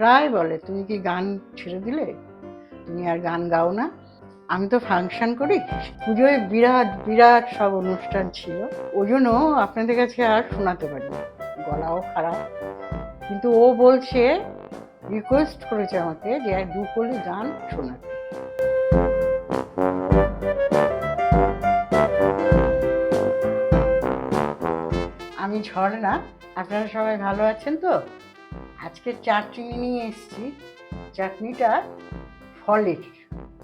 প্রায় বলে, তুমি কি গান ছেড়ে দিলে? তুমি আর গান গাও না। আমি তো ফাংশন করি। পুজোয় বিরাট বিরাট সব অনুষ্ঠান ছিল। ওই জন্য আপনাদের কাছে আর শোনাতে পারি না। গলাও খারাপ। কিন্তু ও বলছে রিকোয়েস্ট করেছে আমাকে যে এক দু গান শোনাতে। আমি ঝর্ণা আপনারা সবাই ভালো আছেন তো? আজকে চাটনি নিয়ে এসেছি। চাটনিটা ফলের।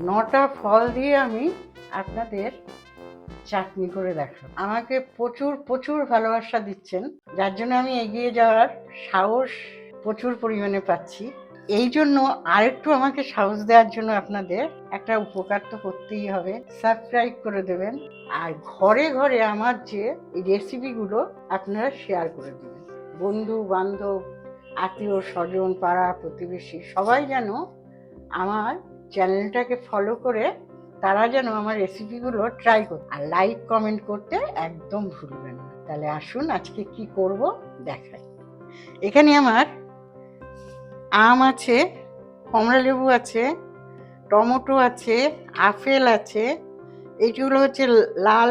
নটা ফল দিয়ে আমি আপনাদের চাটনি করে দেখাবো। আমাকে প্রচুর প্রচুর ভালোবাসা দিচ্ছেন। যার জন্য আমি এগিয়ে যাওয়ার সাহস প্রচুর পরিমাণে পাচ্ছি। এই জন্য আরেকটু আমাকে সাহস দেওয়ার জন্য আপনাদের একটা উপকার তো করতেই হবে। সাবস্ক্রাইব করে দেবেন। আর ঘরে ঘরে আমার যে রেসিপিগুলো আপনারা শেয়ার করে দেবেন। বন্ধু বান্ধব আত্মীয় স্বজন পাড়া প্রতিবেশী, সবাই যেন আমার চ্যানেলটাকে ফলো করে তারা যেন আমার রেসিপিগুলো ট্রাই করতে আর লাইক কমেন্ট করতে একদম ভুলবেন না। তাহলে আসুন আজকে কি করব দেখাই। এখানে আমার আম আছে, কমলা লেবু আছে, টমেটো আছে, আপেল আছে এইগুলো হচ্ছে লাল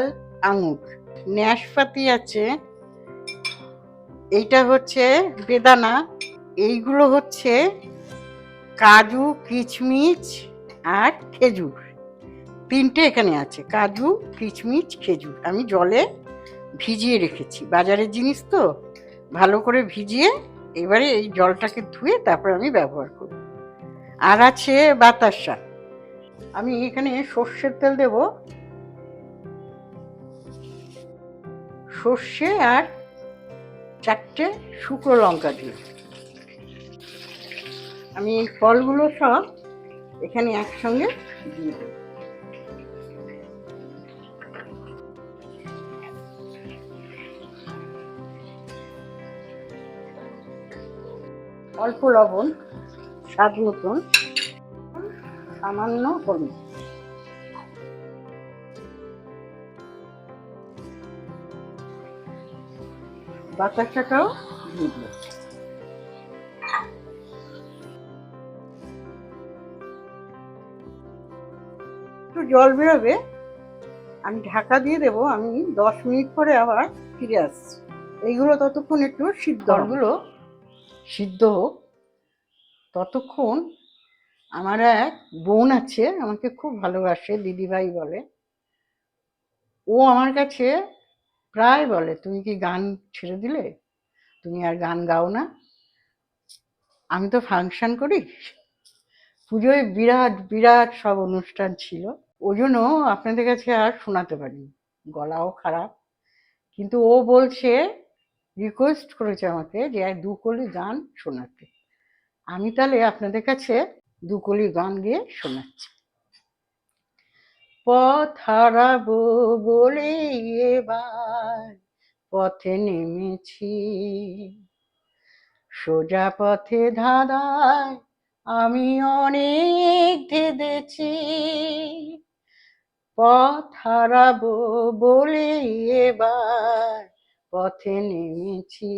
আঙুর। ন্যাশপাতি আছে, এইটা হচ্ছে বেদানা এইগুলো হচ্ছে কাজু, কিচমিচ আর খেজুর। তিনটে এখানে আছে, কাজু, কিচমিচ, খেজুর। আমি জলে ভিজিয়ে রেখেছি। বাজারের জিনিস তো, ভালো করে ভিজিয়ে এবারে এই জলটাকে ধুয়ে তারপর আমি ব্যবহার করব। আর আছে বাতাসা। আমি এখানে সর্ষের তেল দেব। সর্ষে আর চারটে শুকনো লঙ্কা দিয়ে। আমি এই ফলগুলো সব এখানে একসঙ্গে দিয়ে দেব। অল্প লবণ, স্বাদ মতন, সামান্য হলুদ। বাতাসাটাও দিয়ে দিলাম একটু জল বেরোবে, আমি ঢাকা দিয়ে দেবো, আমি দশ মিনিট পরে আবার ফিরে আসছি। এইগুলো ততক্ষণ একটু সিদ্ধগুলো সিদ্ধ হোক। ততক্ষণ আমার এক বোন আছে, আমাকে খুব ভালোবাসে, দিদিভাই বলে। ও আমার কাছে প্রায় বলে, তুমি কি গান ছেড়ে দিলে? তুমি আর গান গাও না। আমি তো ফাংশন করি। পুজোয় বিরাট বিরাট সব অনুষ্ঠান ছিল। ওই জন্য আপনাদের কাছে আর শোনাতে পারি গলাও খারাপ। কিন্তু ও বলছে রিকোয়েস্ট করেছে আমাকে যে দু কলি গান শোনাতে। আমি তাহলে আপনাদের কাছে দু কলি গান গিয়ে শোনাচ্ছি। পথ হারাবো বলে এবার পথে নেমেছি। সোজা পথে ধাঁধায় আমি অনেক ধেদেছি পথ হারাবো বলে এবার পথে নেমেছি।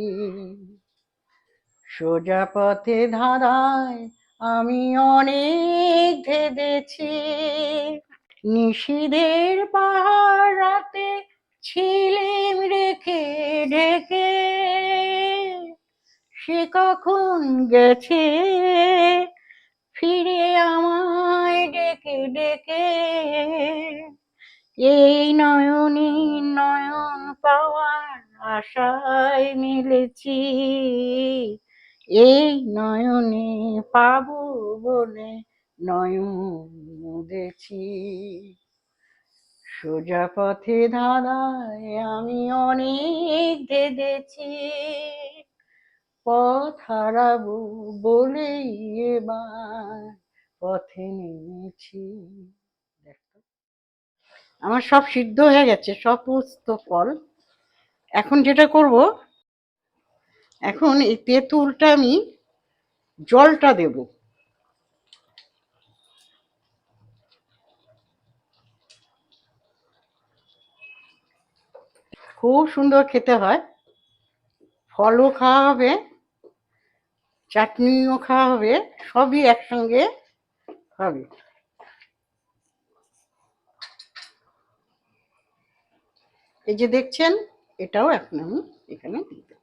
সোজা পথে ধারায় আমি অনেক ধেদেছি নিশিদের পাহাড় রাতে ছিলিম রেখে ঢেকে। সে কখন গেছে ফিরে আমায় ডেকে ডেকে। এই নয়নে নয়ন পাওয়ার আশায় মিলেছি। এই নয়নে পাবো বলে নয়ন মুদেছি। সোজা পথে ধারায় আমি অনেক ধেদেছি পথ হারাবো বলেই এবার পথে নেমেছি। দেখো আমার সব সিদ্ধ হয়ে গেছে, সমস্ত ফল। এখন যেটা করব, এখন এই তেঁতুলটা আমি জলটা দেব। খুব সুন্দর খেতে হয়। ফলও খাওয়া হবে। চাটনিও খাওয়া হবে, সবই একসঙ্গে হবে। এই যে দেখছেন, এটাও এখন আমি এখানে দিয়ে দেব।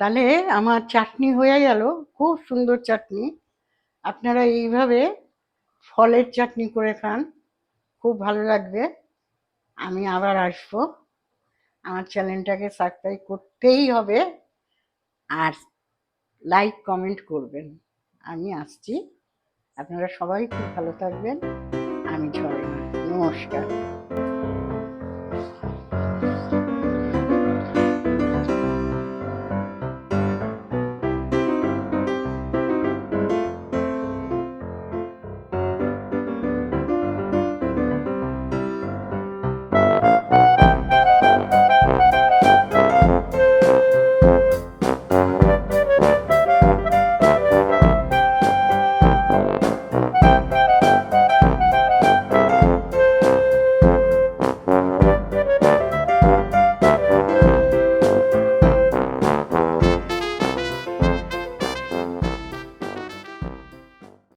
তাহলে আমার চাটনি হয়ে গেল, খুব সুন্দর চাটনি। আপনারা এইভাবে ফলের চাটনি করে খান, খুব ভালো লাগবে। আমি আবার আসব। আমার চ্যানেলটাকে সাবস্ক্রাইব করতেই হবে আর লাইক কমেন্ট করবেন। আমি আসছি। আপনারা সবাই খুব ভালো থাকবেন। আমি ঝরে নমস্কার।